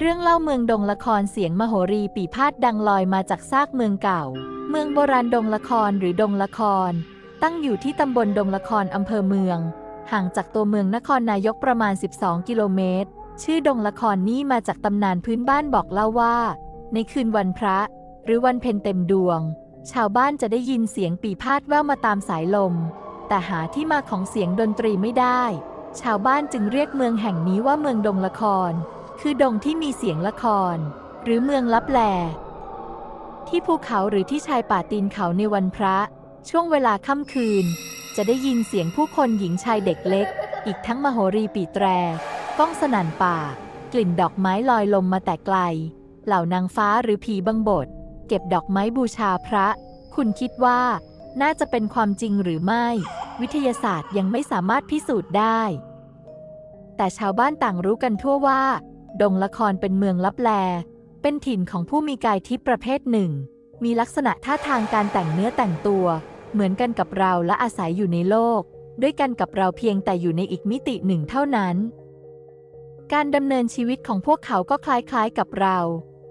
เรื่องเล่าเมืองดงละครเสียงมโหรีปีพาดดังลอยมาจากซากเมืองเก่า เมืองโบราณดงละครหรือดงละคร ตั้งอยู่ที่ตำบลดงละครอำเภอเมือง ห่างจากตัวเมืองนครนายกประมาณ 12 กิโลเมตร ชื่อดงละครนี้มาจากตำนานพื้นบ้านบอกเล่าว่า ในคืนวันพระ หรือวันเพ็ญเต็มดวง ชาวบ้านจะได้ยินเสียงปีพาดแว่วมาตามสายลม แต่หาที่มาของเสียงดนตรีไม่ได้ ชาวบ้านจึงเรียกเมืองแห่งนี้ว่าเมืองดงละคร คือดงที่มีเสียงละคร หรือเมืองลับแล ที่ภูเขาหรือที่ชายป่าตีนเขาในวันพระ ช่วงเวลาค่ำคืน จะได้ยินเสียงผู้คนหญิงชายเด็กเล็ก อีกทั้งมโหรีปีแตร ก้องสนั่นป่า กลิ่นดอกไม้ลอยลมมาแต่ไกล เหล่านางฟ้าหรือผีบังบทเก็บดอกไม้บูชาพระ คุณคิดว่า น่าจะเป็นความจริงหรือไม่ วิทยาศาสตร์ยังไม่สามารถพิสูจน์ได้ แต่ชาวบ้านต่างรู้กันทั่วว่า ดงละครเป็นเมืองลับแล เป็นถิ่นของผู้มีกายทิพย์ประเภทหนึ่ง มีลักษณะท่าทางการแต่งเนื้อแต่งตัว เหมือนกันกับเราและอาศัยอยู่ในโลก ด้วยกันกับเราเพียงแต่อยู่ในอีกมิติหนึ่งเท่านั้น การดำเนินชีวิตของพวกเขาก็คล้ายๆกับเรา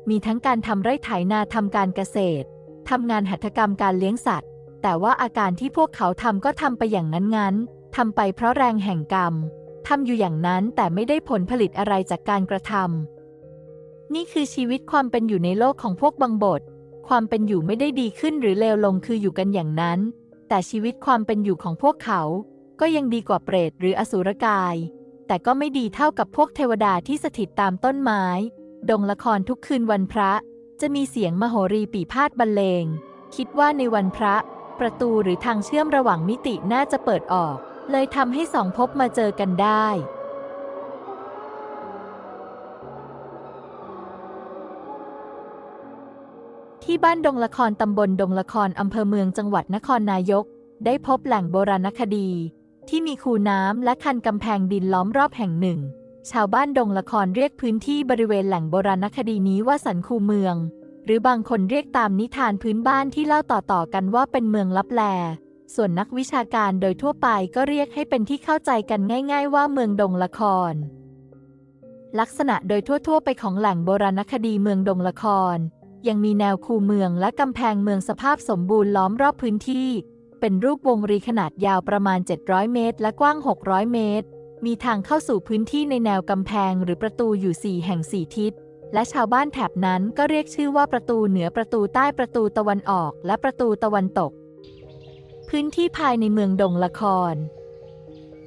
มีทั้งการทำไร่ไถนาทำการเกษตรทำงานหัตถกรรมการเลี้ยงสัตว์ แต่ว่าอาการที่พวกเขาทำก็ทำไปอย่างนั้นๆทำไปเพราะแรงแห่งกรรม ทำอยู่อย่างนั้นแต่ไม่ได้ผลผลิตอะไรจากการกระทำนี่คือชีวิตความเป็นอยู่ในโลกของพวกบังบทความเป็นอยู่ไม่ได้ดีขึ้นหรือเลวลงคืออยู่กันอย่างนั้น แต่ชีวิตความเป็นอยู่ของพวกเขา ก็ยังดีกว่าเปรตหรืออสุรกาย แต่ก็ไม่ดีเท่ากับพวกเทวดาที่สถิตตามต้นไม้ ดงละครทุกคืนวันพระ จะมีเสียงมโหรีปีพาดบรรเลง คิดว่าในวันพระ ประตูหรือทางเชื่อมระหว่างมิติน่าจะเปิดออก เลยทำให้สองภพมาเจอกันได้ ที่บ้านดงละครตำบลดงละครอำเภอเมืองจังหวัดนครนายก ได้พบแหล่งโบราณคดี ที่มีคูน้ำและคันกำแพงดินล้อมรอบแห่งหนึ่ง ชาวบ้านดงละครเรียกพื้นที่บริเวณแหล่งโบราณคดีนี้ว่าสันคูเมือง หรือบางคนเรียกตามนิทานพื้นบ้านที่เล่าต่อๆกันว่าเป็นเมืองลับแล ส่วนนักวิชาการโดยทั่วไปก็เรียกให้เป็นที่เข้าใจกันง่าย ๆ ว่าเมืองดงละคร ลักษณะโดยทั่วๆ ไปของแหล่งโบราณคดีเมืองดงละคร ยังมีแนวคูเมืองและกำแพงเมืองสภาพสมบูรณ์ล้อมรอบพื้นที่ เป็นรูปวงรีขนาดยาวประมาณ 700 เมตร และกว้าง 600 เมตร มีทางเข้าสู่พื้นที่ในแนวกำแพงหรือประตูอยู่ 4 แห่ง 4 ทิศและชาวบ้านแถบนั้นก็เรียกชื่อว่าประตูเหนือประตูใต้ประตูตะวันออก และประตูตะวันตก พื้นที่ภายในเมืองดงละคร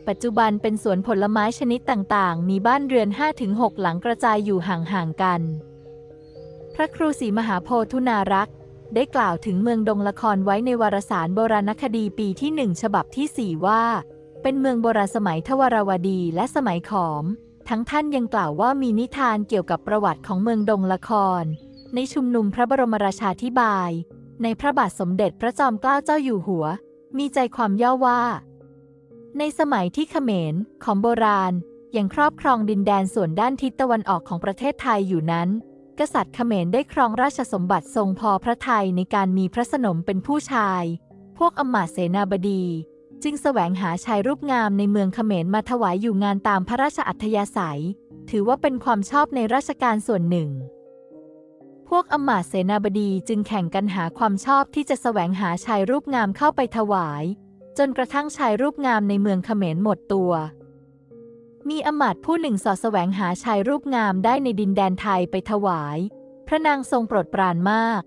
ปัจจุบันเป็นสวนผลไม้ชนิดต่างๆ มีบ้านเรือน 5-6 หลังกระจายอยู่ห่างๆกัน พระครูศรีมหาโพธุนารักษ์ได้กล่าวถึงเมืองดงละครไว้ในวารสารโบราณคดีปีที่หนึ่งฉบับที่4ว่า เป็นเมืองโบราณสมัยทวารวดีและสมัยขอม ทั้งท่านยังกล่าวว่ามีนิทานเกี่ยวกับประวัติของเมืองดงละคร ในชุมนุมพระบรมราชาธิบาย ในพระบาทสมเด็จพระจอมเกล้าเจ้าอยู่หัว มีใจความย่อว่า ในสมัยที่เขมรของโบราณยังครอบครองดินแดนส่วนด้านทิศตะวันออกของประเทศไทยอยู่นั้น กษัตริย์เขมรได้ครองราชสมบัติทรงพอพระทัยในการมีพระสนมเป็นผู้ชาย พวกอำมาตย์เสนาบดี จึงแสวงหาชายรูปงามในเมืองเขมรมาถวายอยู่งานตามพระราชอัธยาศัย ถือว่าเป็นความชอบในราชการส่วนหนึ่ง พวกอมาตเสนาบดีจึงแข่งกันหาความชอบที่จะแสวงหาชายรูปงามเข้าไปถวาย จนกระทั่งชายรูปงามในเมืองเขมรหมดตัว มีอมาตผู้หนึ่งสอดแสวงหาชายรูปงามได้ในดินแดนไทยไปถวาย พระนางทรงโปรดปรานมาก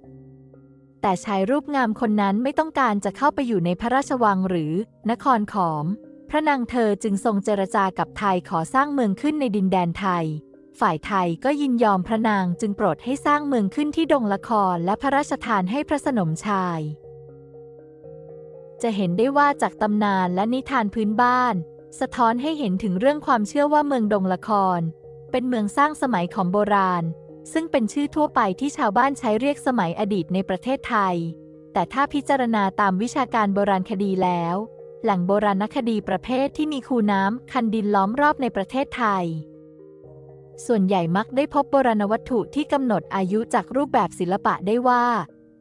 แต่ชายรูปงามคนนั้นไม่ต้องการจะเข้าไปอยู่ในพระราชวังหรือนครขอม พระนางเธอจึงทรงเจรจากับไทยขอสร้างเมืองขึ้นในดินแดนไทย ฝ่ายไทยก็ยินยอมพระนางจึงโปรดให้สร้างเมืองขึ้นที่ดงละครและพระราชทานให้พระสนมชาย จะเห็นได้ว่าจากตำนานและนิทานพื้นบ้าน สะท้อนให้เห็นถึงเรื่องความเชื่อว่าเมืองดงละคร เป็นเมืองสร้างสมัยของโบราณ ซึ่งเป็นชื่อทั่วไปที่ชาวบ้านใช้เรียกสมัยอดีตในประเทศไทย แต่ถ้าพิจารณาตามวิชาการโบราณคดีแล้ว แหล่งโบราณคดีประเภทที่มีคูน้ำคันดินล้อมรอบในประเทศไทย ส่วนใหญ่มักได้พบโบราณวัตถุที่กำหนดอายุจากรูปแบบศิลปะได้ว่า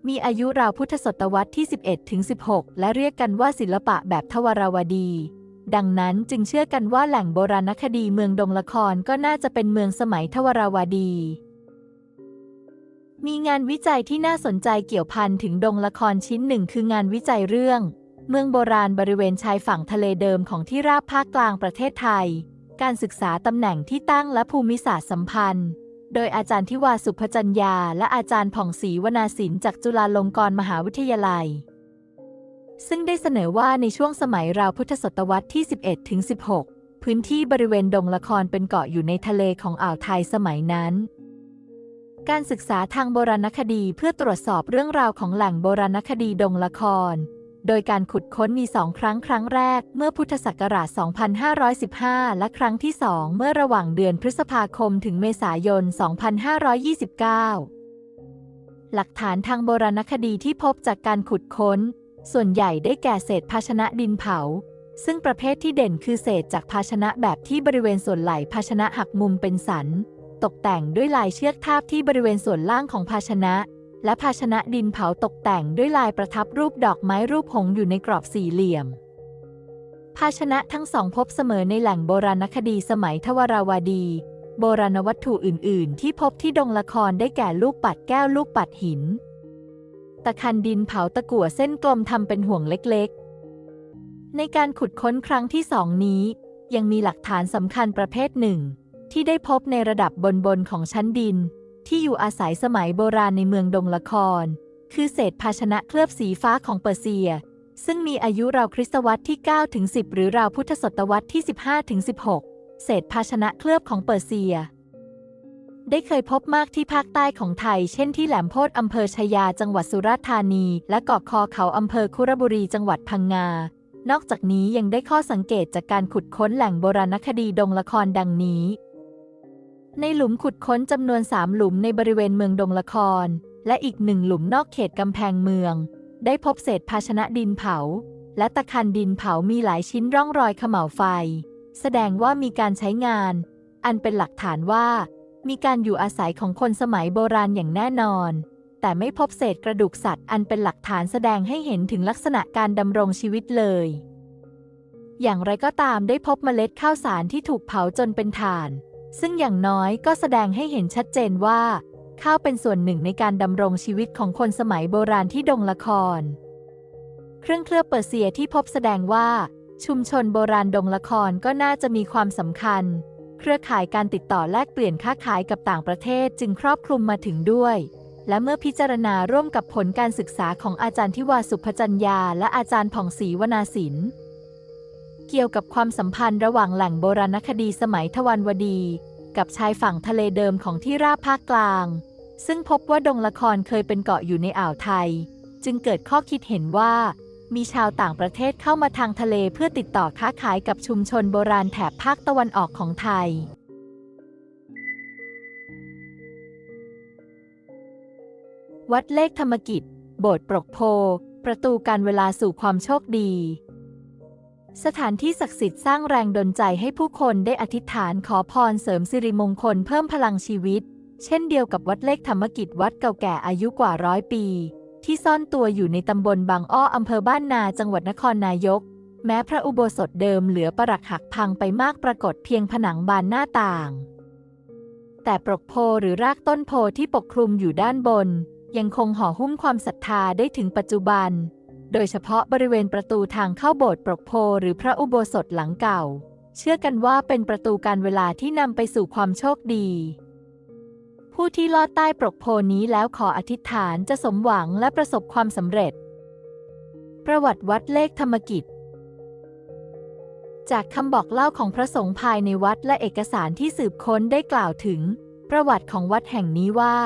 มีอายุราวพุทธศตวรรษที่ 11ถึง16 และเรียกกันว่าศิลปะแบบทวารวดี ดังนั้นจึงเชื่อกันว่าแหล่งโบราณคดีเมืองดงละครก็น่าจะเป็นเมืองสมัยทวราวดี มีงานวิจัยที่น่าสนใจเกี่ยวพันถึงดงละครชิ้นหนึ่งคืองานวิจัยเรื่อง เมืองโบราณบริเวณชายฝั่งทะเลเดิมของที่ราบภาคกลางประเทศไทย การศึกษาตำแหน่งที่ตั้งและภูมิศาสตร์สัมพันธ์ โดยอาจารย์ทิวาสุภจัญญา และอาจารย์ผ่องศรีวนาสินจากจุฬาลงกรณ์มหาวิทยาลัย ซึ่งได้เสนอว่าในช่วงสมัยราวพุทธศตวรรษที่ 11ถึง16 พื้นที่บริเวณดงละครเป็นเกาะอยู่ในทะเลของอ่าวไทยสมัยนั้น การศึกษาทางโบราณคดีเพื่อตรวจสอบเรื่องราวของแหล่งโบราณคดีดงละคร โดยการขุดค้นมีสองครั้งครั้งแรกเมื่อพุทธศักราช 2515 และครั้งที่สองเมื่อระหว่างเดือนพฤษภาคมถึงเมษายน 2529 หลักฐานทางโบราณคดีที่พบจากการขุดค้น ส่วนใหญ่ได้แก่เศษภาชนะดินเผา ซึ่งประเภทที่เด่นคือเศษจากภาชนะแบบที่บริเวณส่วนไหล่ภาชนะหักมุมเป็นสัน ตกแต่งด้วยลายเชือกทาบที่บริเวณส่วนล่างของภาชนะ และภาชนะดินเผาตกแต่งด้วยลายประทับรูปดอกไม้รูปหงอยู่ในกรอบสี่เหลี่ยม ภาชนะทั้งสองพบเสมอในแหล่งโบราณคดีสมัยทวาราวดี โบราณวัตถุอื่น ๆ ที่พบที่ดงละครได้แก่ลูกปัดแก้วลูกปัดหิน ตะคันดินเผาตะกั่วเส้นกลมทำเป็นห่วงเล็ก ๆ ในการขุดค้นครั้งที่สองนี้ ยังมีหลักฐานสำคัญประเภทหนึ่ง ที่ได้พบในระดับบนๆของชั้นดิน ที่อยู่อาศัยสมัยโบราณในเมืองดงละคร คือเศษภาชนะเคลือบสีฟ้าของเปอร์เซีย ซึ่งมีอายุราวคริสตวรรษที่ 9 ถึง 10 หรือราวพุทธศตวรรษที่ 15 ถึง 16 เศษภาชนะเคลือบของเปอร์เซีย ได้เคยพบมากที่ภาคใต้ของไทย เช่นที่แหลมโพธิ์อำเภอชายาจังหวัดสุราษฎร์ธานี และเกาะคอเขาอำเภอคุระบุรีจังหวัดพังงา นอกจากนี้ยังได้ข้อสังเกตจากการขุดค้นแหล่งโบราณคดีดงละครดังนี้ ในหลุมขุดค้นจำนวนสามหลุมในบริเวณเมืองดงละคร และอีกหนึ่งหลุมนอกเขตกำแพงเมือง ได้พบเศษภาชนะดินเผา และตะคันดินเผามีหลายชิ้นร่องรอยเขม่าวไฟ แสดงว่ามีการใช้งาน อันเป็นหลักฐานว่า มีการอยู่อาศัยของคนสมัยโบราณอย่างแน่นอน แต่ไม่พบเศษกระดูกสัตว์อันเป็นหลักฐานแสดงให้เห็นถึงลักษณะการดำรงชีวิตเลย อย่างไรก็ตามได้พบเมล็ดข้าวสารที่ถูกเผาจนเป็นถ่าน ซึ่งอย่างน้อยก็แสดงให้เห็นชัดเจนว่า ข้าวเป็นส่วนหนึ่งในการดำรงชีวิตของคนสมัยโบราณที่ดงละคร เครื่องเคลือบเปอร์เซียที่พบแสดงว่า ชุมชนโบราณดงละครก็น่าจะมีความสำคัญ เครือข่ายการติดต่อแลกเปลี่ยนค้าขายกับต่างประเทศจึงครอบคลุมมาถึงด้วยและเมื่อพิจารณาร่วมกับผลการศึกษาของอาจารย์ทิวาสุภจัญญาและอาจารย์ผ่องศรีวนาสิน เกี่ยวกับความสัมพันธ์ระหว่างแหล่งโบราณคดีสมัยทวันวดี กับชายฝั่งทะเลเดิมของที่ราบภาคกลาง ซึ่งพบว่าดงละครเคยเป็นเกาะอยู่ในอ่าวไทย จึงเกิดข้อคิดเห็นว่า มีชาวต่างประเทศเข้ามาทางทะเลเพื่อติดต่อค้าขายกับชุมชนโบราณแถบภาคตะวันออกของไทยวัดเลขธรรมกิจ โบสถ์ปรกโพ ประตูการเวลาสู่ความโชคดี สถานที่ศักดิ์สิทธิ์สร้างแรงดลใจให้ผู้คนได้อธิษฐานขอพรเสริมสิริมงคลเพิ่มพลังชีวิต เช่นเดียวกับวัดเลขธรรมกิจวัดเก่าแก่อายุกว่าร้อยปี ที่ซ่อนตัวอยู่ในตำบลบางอ้ออำเภอบ้านนาจังหวัดนครนายก แม้พระอุโบสถเดิมเหลือปรักหักพังไปมากปรากฏเพียงผนังบานหน้าต่าง แต่ปรกโพหรือรากต้นโพที่ปกคลุมอยู่ด้านบน ยังคงห่อหุ้มความศรัทธาได้ถึงปัจจุบัน โดยเฉพาะบริเวณประตูทางเข้าโบสถ์ปรกโพหรือพระอุโบสถหลังเก่า เชื่อกันว่าเป็นประตูการเวลาที่นำไปสู่ความโชคดี ผู้ที่ลอดใต้ปรกโพนี้แล้วขออธิษฐานจะสมหวังและประสบความสำเร็จ ประวัติวัดเลขธรรมกิจ จากคำบอกเล่าของพระสงฆ์ภายในวัดและเอกสารที่สืบค้นได้กล่าวถึง ประวัติของวัดแห่งนี้ว่า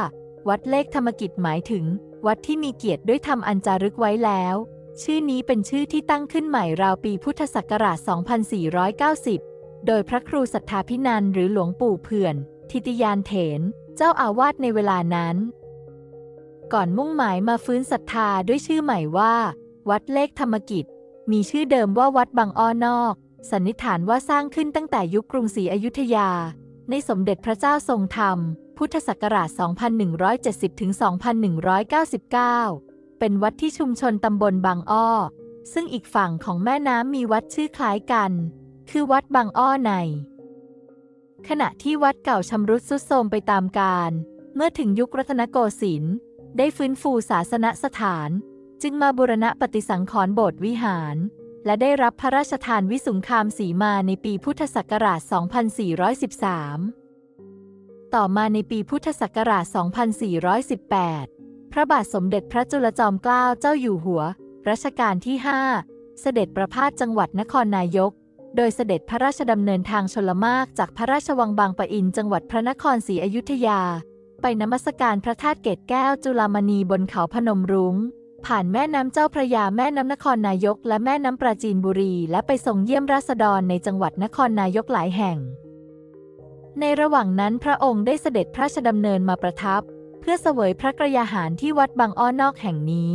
วัดเลขธรรมกิจหมายถึง วัดที่มีเกียรติด้วยธรรมอันจารึกไว้แล้ว ชื่อนี้เป็นชื่อที่ตั้งขึ้นใหม่ราวปีพุทธศักราช 2490 โดยพระครูสัทธาพินันหรือหลวงปู่เผื่อน ทิติยานเถน เจ้าอาวาสในเวลานั้น ก่อนมุ่งหมายมาฟื้นศรัทธาด้วยชื่อใหม่ว่า วัดเลขธรรมกิจ มีชื่อเดิมว่าวัดบางอ้อนอก สันนิษฐานว่าสร้างขึ้นตั้งแต่ยุคกรุงศรีอยุธยา ในสมเด็จพระเจ้าทรงธรรม พุทธศักราช 2170 ถึง 2199 เป็นวัดที่ชุมชนตำบลบางอ้อ ซึ่งอีกฝั่งของแม่น้ำมีวัดชื่อคล้ายกัน คือวัดบางอ้อใน ขณะที่วัดเก่าชำรุดทรุดโทรมไปตามกาล เมื่อถึงยุครัตนโกสินทร์ ได้ฟื้นฟูศาสนสถาน จึงมาบูรณะปฏิสังขรณ์โบสถ์วิหาร และได้รับพระราชทานวิสุงคามสีมาในปีพุทธศักราช 2413 ต่อมาในปีพุทธศักราช 2418 พระบาทสมเด็จพระจุลจอมเกล้าเจ้าอยู่หัว รัชกาลที่ 5 เสด็จประพาสจังหวัดนครนายก โดยเสด็จพระราชดำเนินทางชลมากจากพระราชวังบางปะอินจังหวัดพระนครศรีอยุธยา ไปนมัสการพระธาตุเกตแก้วจุฬามณีบนเขาพนมรุง้งผ่านแม่น้ำเจ้าพระยาแม่น้ำนครนายก และแม่น้ำปราจีนบุรี และไปส่งเยี่ยมราษฎรในจังหวัดนครนายกหลายแห่ง ในระหว่างนั้นพระองค์ได้เสด็จพระราชดำเนินมาประทับ เพื่อเสวยพระกรยาหารที่วัดบางอ้อนอกแห่งนี้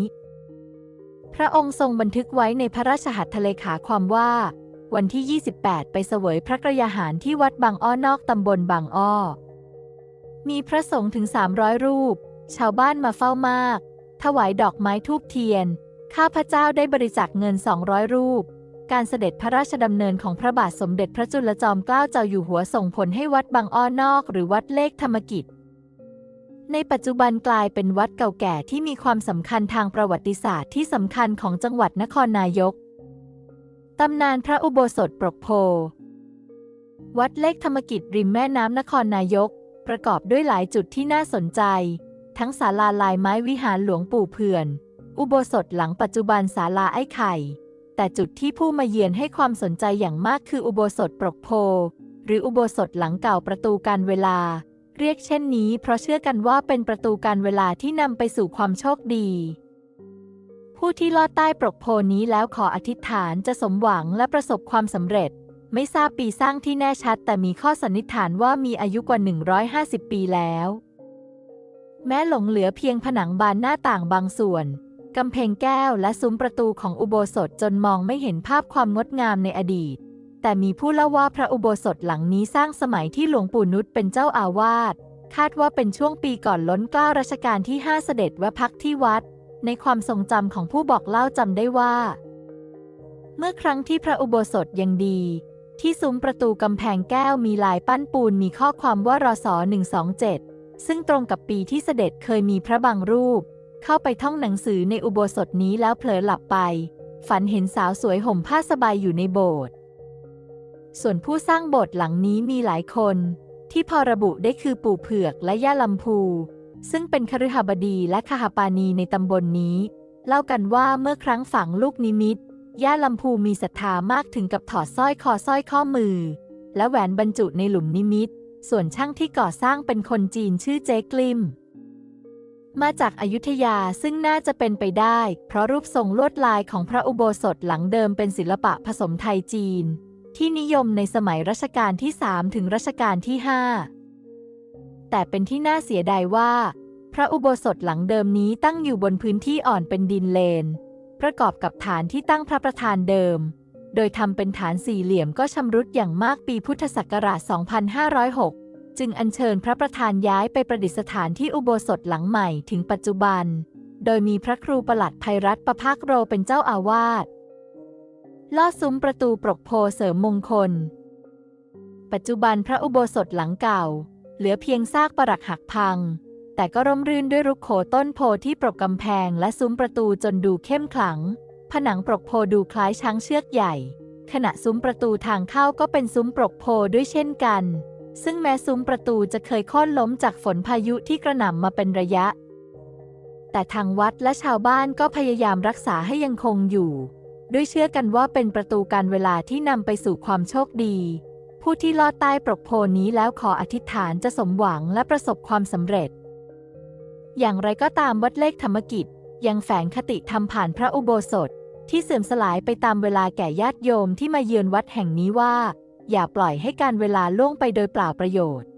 พระองค์ทรงบันทึกไว้ในพระราชหัตถเลขาความว่า วันที่ 28 ไปเสวยพระกรยาหารที่วัดบางอ้อนอกตำบลบางอ้อ มีพระสงฆ์ถึง 300 รูป ชาวบ้านมาเฝ้ามาก ถวายดอกไม้ทูบเทียน ข้าพเจ้าได้บริจาคเงิน 200 รูป การเสด็จพระราชดำเนินของพระบาทสมเด็จพระจุลจอมเกล้าเจ้าอยู่หัวส่งผลให้วัดบางอ้อนอก หรือวัดเลขธรรมกิจ ในปัจจุบันกลายเป็นวัดเก่าแก่ที่มีความสำคัญทางประวัติศาสตร์ที่สำคัญของจังหวัดนครนายก ตำนานพระอุโบสถปรกโพ วัดเลขธรรมกิจริมแม่น้ำนครนายก ประกอบด้วยหลายจุดที่น่าสนใจ ทั้งศาลาลายไม้วิหารหลวงปู่เผื่อน อุโบสถหลังปัจจุบันศาลาไอ้ไข่ แต่จุดที่ผู้มาเยือนให้ความสนใจอย่างมากคืออุโบสถปรกโพ หรืออุโบสถหลังเก่าประตูการเวลา เรียกเช่นนี้เพราะเชื่อกันว่าเป็นประตูการเวลาที่นำไปสู่ความโชคดี ผู้ที่ลอดใต้ปรกโพนี้แล้วขออธิษฐานจะสมหวังและประสบความสำเร็จ ไม่ทราบปีสร้างที่แน่ชัด แต่มีข้อสันนิษฐานว่ามีอายุกว่า 150 ปีแล้ว แม้หลงเหลือเพียงผนังบานหน้าต่างบางส่วน กำแพงแก้วและซุ้มประตูของอุโบสถจนมองไม่เห็นภาพความงดงามในอดีต แต่มีผู้เล่าว่าพระอุโบสถหลังนี้สร้างสมัยที่หลวงปู่นุชเป็นเจ้าอาวาส คาดว่าเป็นช่วงปีก่อนล้นเกล้ารัชกาลที่ 5 เสด็จแวะพักที่วัด ในความทรงจำของผู้บอกเล่าจำได้ว่า เมื่อครั้งที่พระอุโบสถยังดี ที่ซุ้มประตูกำแพงแก้วมีลายปั้นปูนมีข้อความว่ารอสอ127 ซึ่งตรงกับปีที่เสด็จเคยมีพระบางรูป เข้าไปท่องหนังสือในอุโบสถนี้แล้วเผลอหลับไป ฝันเห็นสาวสวยห่มผ้าสบายอยู่ในโบสถ์ ส่วนผู้สร้างโบสถ์หลังนี้มีหลายคน ที่พอระบุได้คือปู่เผือกและย่าลำพู ซึ่งเป็นคฤหบดีและคหปานีในตำบลนนี้ เล่ากันว่าเมื่อครั้งฝังลูกนิมิตย่าลำพูมีศรัทธามากถึงกับถอดสร้อยคอสร้อยข้อมือ และแหวนบรรจุในหลุมนิมิต ส่วนช่างที่ก่อสร้างเป็นคนจีนชื่อเจ๊กลิม มาจากอายุทยาซึ่งน่าจะเป็นไปได้ เพราะรูปทรงลวดลายของพระอุโบสถหลังเดิมเป็นศิลปะผสมไทยจีน ที่นิยมในสมัยรัชกาลที่ 3 ถึงรัชกาลที่ 5 แต่เป็นที่น่าเสียดายว่า พระอุโบสถหลังเดิมนี้ตั้งอยู่บนพื้นที่อ่อนเป็นดินเลน ประกอบกับฐานที่ตั้งพระประธานเดิม โดยทำเป็นฐานสี่เหลี่ยมก็ชำรุดอย่างมากปีพุทธศักราช 2506 จึงอัญเชิญพระประธานย้ายไปประดิษฐานที่อุโบสถหลังใหม่ถึงปัจจุบัน โดยมีพระครูประหลัดภัยรัตประภาคโรเป็นเจ้าอาวาสลอดซุ้มประตูปรกโพเสริมมงคล ปัจจุบันพระอุโบสถหลังเก่า เหลือเพียงซากปรักหักพัง แต่ก็ร่มรื่นด้วยรุกโขต้นโพที่ปรกกำแพงและซุ้มประตูจนดูเข้มขลัง ผนังปรกโพดูคล้ายช้างเชือกใหญ่ ขณะซุ้มประตูทางเข้าก็เป็นซุ้มปรกโพด้วยเช่นกัน ซึ่งแม้ซุ้มประตูจะเคยค่นล้มจากฝนพายุที่กระหน่ำมาเป็นระยะ แต่ทางวัดและชาวบ้านก็พยายามรักษาให้ยังคงอยู่ ด้วยเชื่อกันว่าเป็นประตูการเวลาที่นำไปสู่ความโชคดี ผู้ที่ลอดใต้ปรกโพนี้แล้วขออธิษฐานจะสมหวังและประสบความสำเร็จ อย่างไรก็ตามวัดเลขธรรมกิจ ยังแฝงคติธรรมผ่านพระอุโบสถที่เสื่อมสลายไปตามเวลาแก่ญาติโยมที่มาเยือนวัดแห่งนี้ว่า อย่าปล่อยให้การเวลาล่วงไปโดยเปล่าประโยชน์